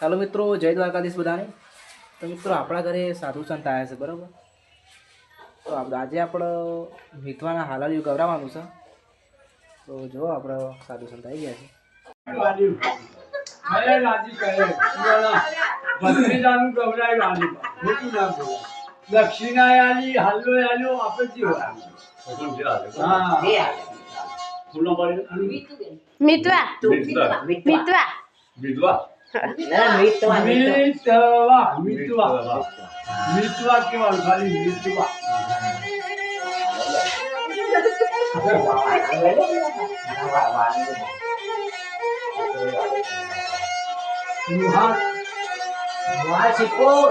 ચાલો મિત્રો જય દ્વારકાધીશ બધાને તો મિત્રો આપણા ઘરે સાધુ સંત આવ્યા છે બરાબર તો આજે આપણે મીઠવાના હાલાલિયું ગવરાવાનું છે તો જો આપણે સાધુ સંત આવી ગયા છે દક્ષિણા આલી હાલો આલો આપણે જીવ હા મિતવા મિતવા મિતવા મિતવા મિતવા કેવાનું ખાલી મિતવા લુહાર સિકોર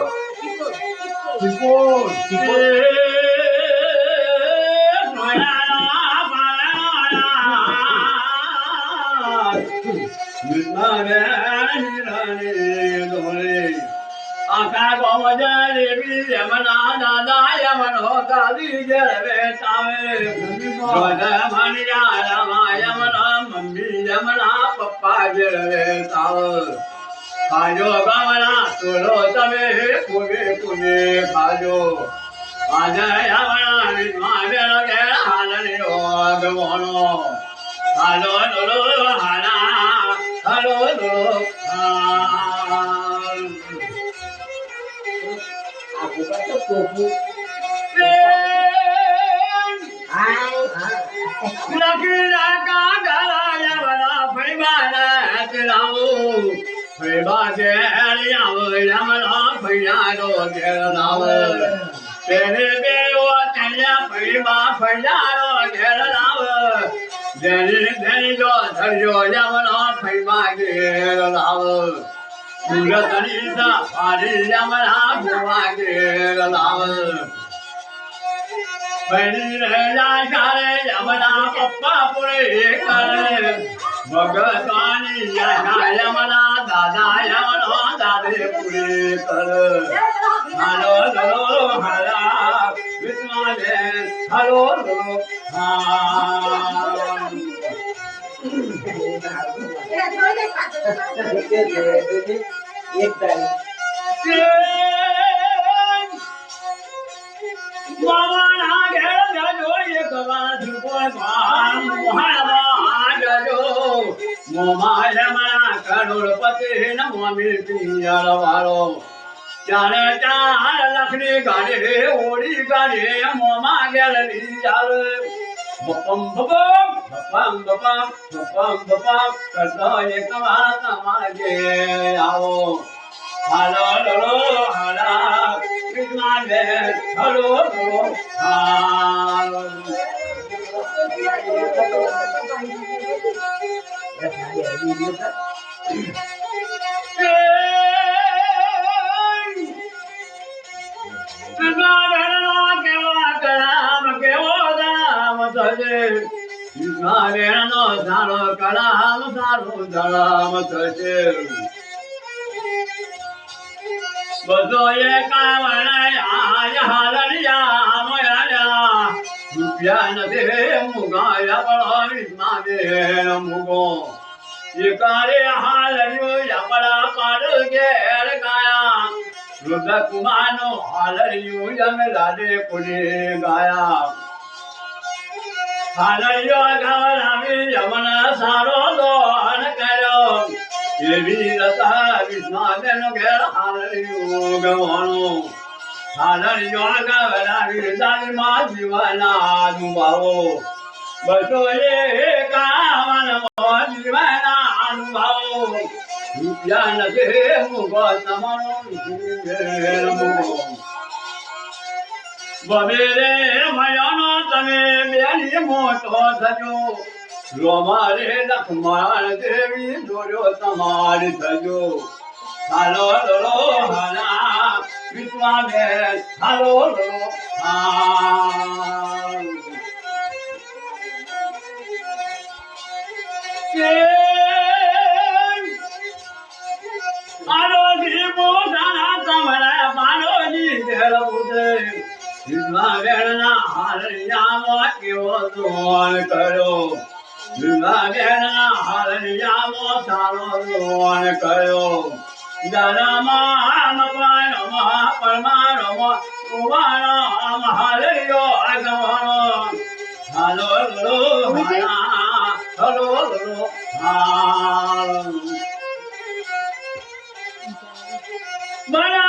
આખા ગોમજારે બી યમના દાદા યમનો દાદી ખાજો ગામના તોલો તમે કુને કુને ખાજો આજે વિદ્મા બેર કે હાલની ઓગવાનો હાલો લોલો હાલા હાલો લોલો હાલ baca buku. Nakira kadala ya bala paimana tilamu. Paimana ya bala mala paimana tilamu. Tene bewa tanya paimana paimana tilamu. Tene tene jo tanya ya bala paimana tilamu. લાવ બની રહેલા શાળે યમના પપ્પા પુરે કરે ભગવાની યશા યમના દાદા યમનો દાદે પુરે કર હાલો લો હાલા વિશ્વાને હાલો લો હા મામાના ઘેર જજો, એક મોહાવા જજો. મોમાય મારા કરોડપતિ ન પિયર વાળો ગાડી, ઓડી ગાડી, મોમા ગેલ લઈ ચાલ. બપમ બપમ બપમ બપમ બપમ બપમ કરતો એક વાર તમારે આવો હાલો લો હાલા કૃષ્ણા બે હલો લો હાલ કૃષ્ણા થશે કૃષ્ણા બેનનો સારો કલામ સારો દળામ થશે. બધો એ કાવણ આય પાડ યમ લાડે પુરે ગાયા. હાલરિયો ગવરાવી અનુભાવો રૂપિયા નથી મુગો તમારો બબેરે મયાનો તમે બેની મોટો થજો. રોમારે લખમાર દેવી દોર્યો તમાર થજો. હાલો લો હાલા વિશ્વા બે હાલો લો હા બેનના હાલરિયામાં કેવો દોન કર્યો. હાલરિયામાં સારો હાલો હાલા હાલ ગોપી યમના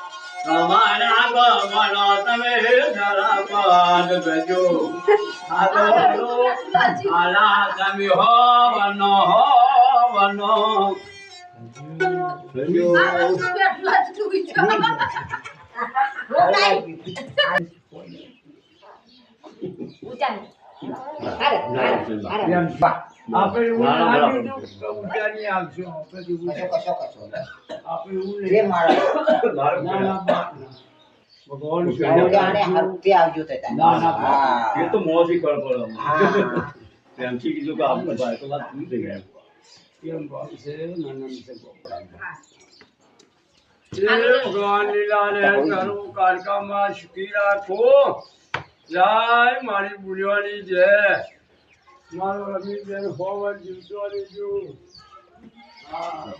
તમારા ગમનો તમે જરા પાદ ગજો હાલો આલા તમે હો વનો હો વનો એમ આપણે એવું ના, ના, ના બરાબર. કીધું કે ઊંચાની આવશે આપણે એવું કશો કશો કશો આપણે એવું જે મારા ના, ના, ભગવાન. આવડાને હરતે આવજો તે ના, ના, એ તો મોંથી કળકળો. હા. પ્રેમથી કીધું કે આપણે ભાઈ તો વાત પૂરી થઈ ગઈ. કેમ ભાવ છે? નનન છે ગોપાલ. હે. ભગવાન લીલાને તારું કારકામાં સુખી રાખો. જય મારી બુલવાની જય. મારો રમીબેન હોવર જીવતો રહેજો હા